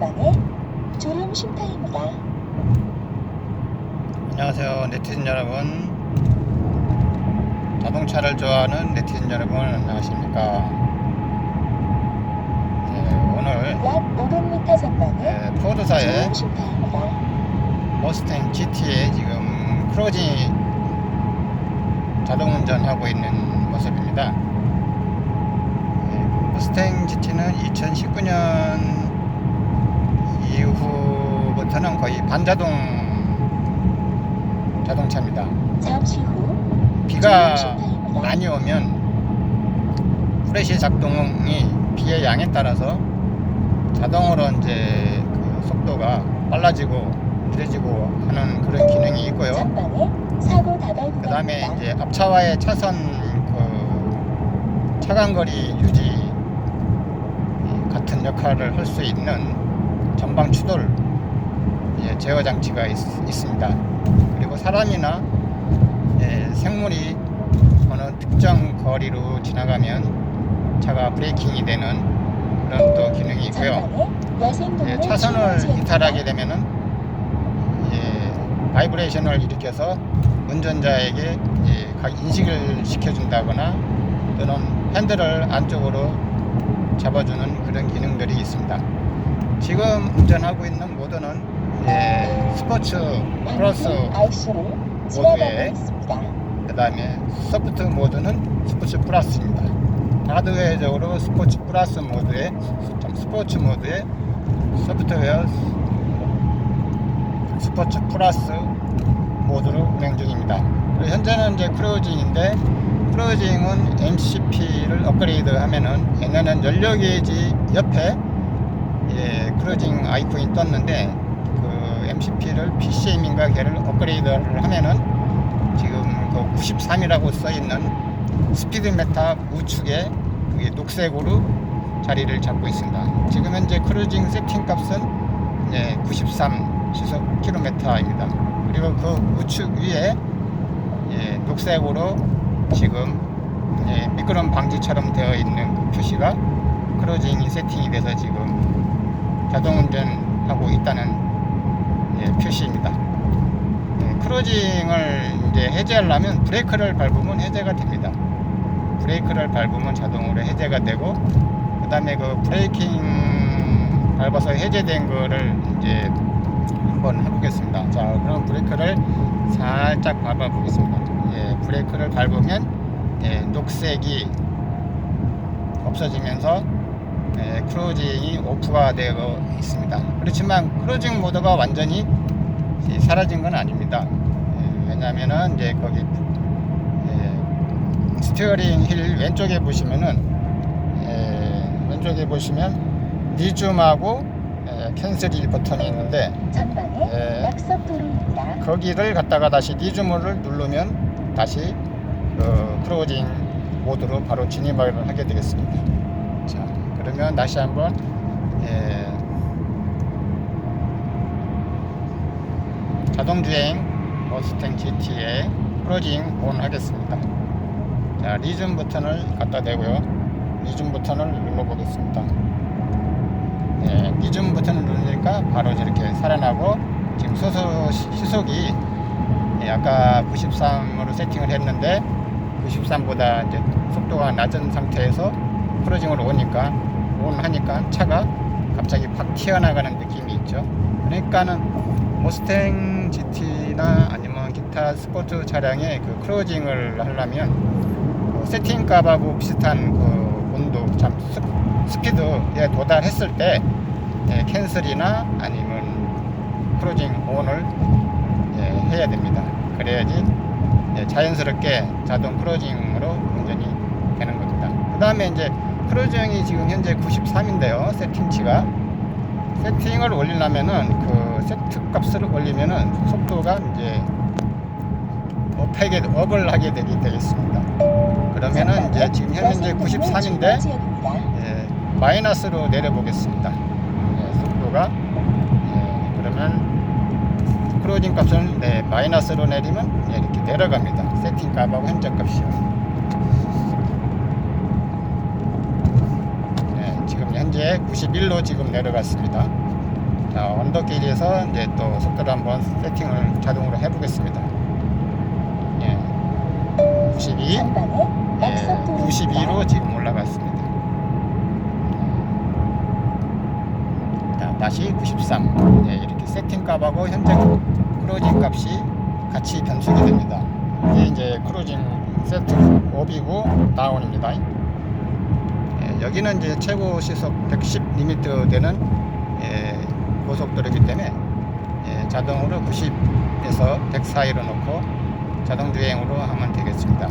전방에 졸음 쉼터입니다. 안녕하세요 네티즌 여러분 자동차를 좋아하는 네티즌 여러분 안녕하십니까 네, 오늘 약 500m 전방에 네, 포드사의. 머스탱 GT에 지금 크루징 자동운전하고 있는 모습입니다 네, 머스탱 GT는 2019년 이후부터는 거의 반자동 자동차입니다 잠시 후 비가. 많이 오면 프레시 작동이 비의 양에 따라서 자동으로 이제 그 속도가 빨라지고 느려지고 하는 그런 기능이 있고요. 그 다음에. 이제 앞차와의 차선 그 차간거리 유지 이 같은 역할을 할 수 있는 전방 추돌 이제 제어 장치가 있, 습니다 그리고 사람이나 예, 생물이 어느 특정 거리로 지나가면 차가 브레이킹이 되는 그런 또 기능이 있고요. 예, 차선을. 이탈하게 되면은 예, 바이브레이션을 일으켜서 운전자에게 예, 각 인식을 시켜준다거나 또는 핸들을 안쪽으로 잡아주는 그런 기능들이 있습니다. 지금 운전하고 있는 모드는 예, 스포츠 플러스 모드에. 그 다음에 소프트 모드는 스포츠 플러스입니다. 하드웨어적으로 스포츠 플러스 모드에 참 스포츠 모드에 소프트웨어 스포츠 플러스 모드로 운행 중입니다. 현재는 이제 크루징인데 크루징은 MCP를 업그레이드 하면은 얘네는 연료 게이지 옆에 예, 크루징 아이콘이 떴는데 그 MCP를 PCM인가 걔를 업그레이드를 하면은 지금 그 93이라고 써 있는 스피드 메타 우측에 그게 녹색으로 자리를 잡고 있습니다. 지금 현재 크루징 세팅 값은 예, 93 시속 킬로미터입니다. 그리고 그 우측 위에 예, 녹색으로 지금 예, 미끄럼 방지처럼 되어 있는 그 표시가 크루징이 세팅이 돼서 지금 자동 운전하고 있다는 예, 표시입니다. 예, 크루징을 이제 해제하려면 브레이크를 밟으면 해제가 됩니다. 브레이크를 밟으면 자동으로 해제가 되고 그 다음에 그 브레이킹 밟아서 해제된 거를 이제 한번 해보겠습니다. 자, 그럼 브레이크를 살짝 밟아 보겠습니다. 예, 브레이크를 밟으면 예, 녹색이 없어지면서 예, 크루징이 오프가 되어 있습니다. 그렇지만 크루징 모드가 완전히 사라진 건 아닙니다. 예, 왜냐하면은 이제 거기 예, 스티어링 힐 왼쪽에 보시면은 예, 왼쪽에 보시면 리줌하고 예, 캔슬 버튼이 있는데 예. 거기를 갖다가 다시 리줌을 누르면 다시 그 크루징 모드로 바로 진입을 하게 되겠습니다. 자, 그러면 다시 한번 예, 자동주행 머스탱 GT에 크루징 온 하겠습니다. 자, 리즘 버튼을 갖다 대고요. 리즘 버튼을 눌러 보겠습니다. 예, 리즘 버튼을 누르니까 바로 저렇게 살아나고 지금 시- 시속이 예, 아까 93으로 세팅을 했는데 93보다 이제 속도가 낮은 상태에서 크루징으로 오니까 온 하니까 차가 갑자기 팍 튀어나가는 느낌이 있죠. 그러니까는 모스탱 GT나 아니면 기타 스포츠 차량의 그 크루징을 하려면 그 세팅 값하고 비슷한 그 온도 참 스, 스피드에 도달했을 때 예, 캔슬이나 아니면 크루징 온을 예, 해야 됩니다. 그래야지 예, 자연스럽게 자동 크루징으로 운전이 되는 겁니다. 그 다음에 이제 크루징이 지금 현재 93인데요. 세팅치가 세팅을 올리려면은 그 세트 값을 올리면은 속도가 이제 업하게 업을 하게 되게 되겠습니다. 그러면은 이제 지금 현재 93인데 지역입니다. 예, 마이너스로 내려보겠습니다. 예, 속도가 예, 그러면 크루징 값을 네, 마이너스로 내리면 예, 이렇게 내려갑니다. 세팅 값하고 현재 값이요. 네, 지금 현재 91로 지금 내려갔습니다. 자, 언덕길에서 이제 또 속도를 한번 세팅을 자동으로 해보겠습니다. 예. 92, 전방에 예, 약속 도로입니다. 92로 지금 올라갔습니다. 자, 다시 93. 예, 이렇게 세팅 값하고 현재 크루징 값이 같이 변속이 됩니다. 이게 이제 크루징 세트 업이고 다운입니다. 예, 여기는 이제 최고 시속 110 리미터 되는 예, 고속도로이기 때문에 예, 자동으로 90에서 100 사이로 놓고 자동 주행으로 하면 되겠습니다.